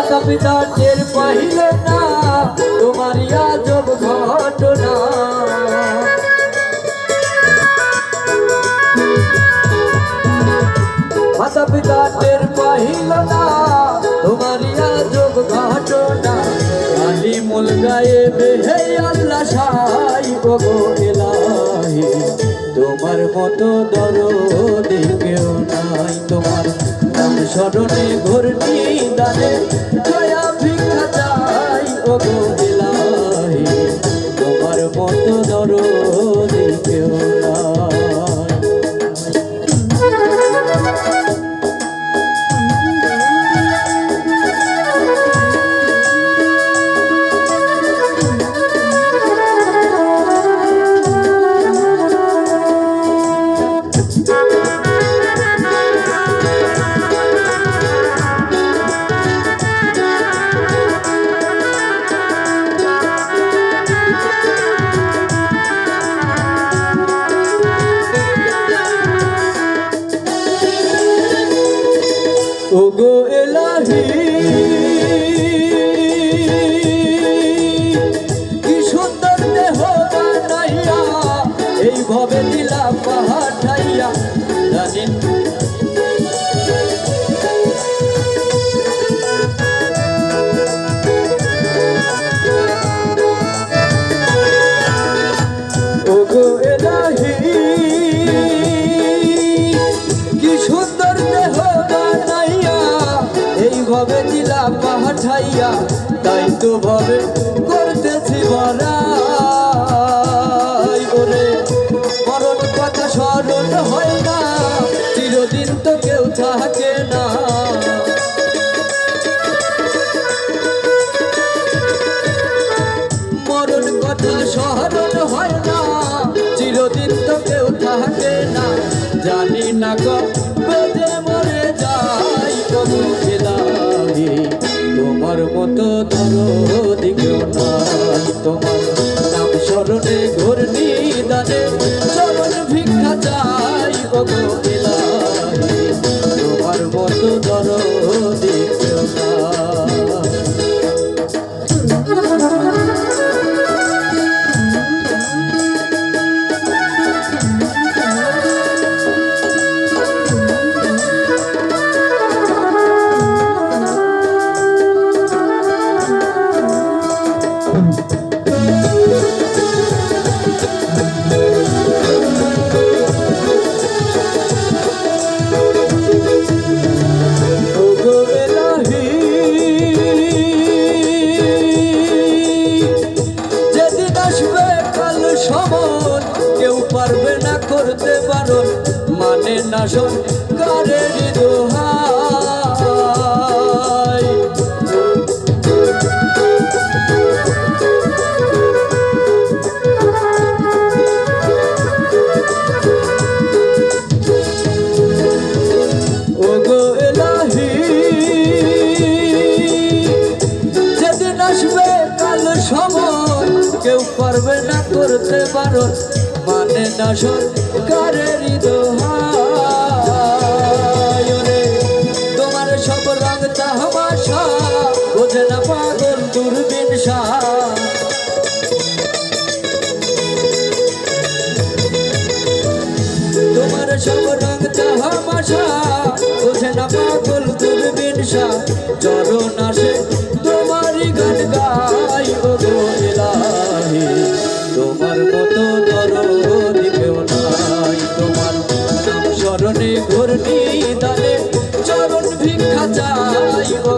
মাতা পিতা টের পাইল না তোমার আজব ঘটনা। মাতা পিতা টের পাইল না তোমার আজব ঘটনা। আলি মুল গায়ে বেহে আল্লাহ সাই গো এলাহি। তোমার মতো দরদি কেউ নাই, তোমার নাম স্মরণে মতো দরদি। ওগো এলাহি কি সুন্দর দেহ বানাইয়া এইভাবে দিলাম পাহাড়াইয়া পাঠাইয়া তাই তো ভাবে করতেছি বড়াই ওরে, মরণ কথা স্মরণ হয় না, চিরদিন তো কেউ থাকে না। মরণ কথা স্মরণ হয় না, চিরদিন তো কেউ থাকে না। জানি না কবে দরদি মানে না সরকারের দোহাই ওগো এলাহি, যেদিন আসবে কাল সময়, কেউ পারবে না করতে পারো। মানে না সরকারের দোহাই সব রং চরণে ঘুরনি দলে চরণ ভিক্ষা চাই গো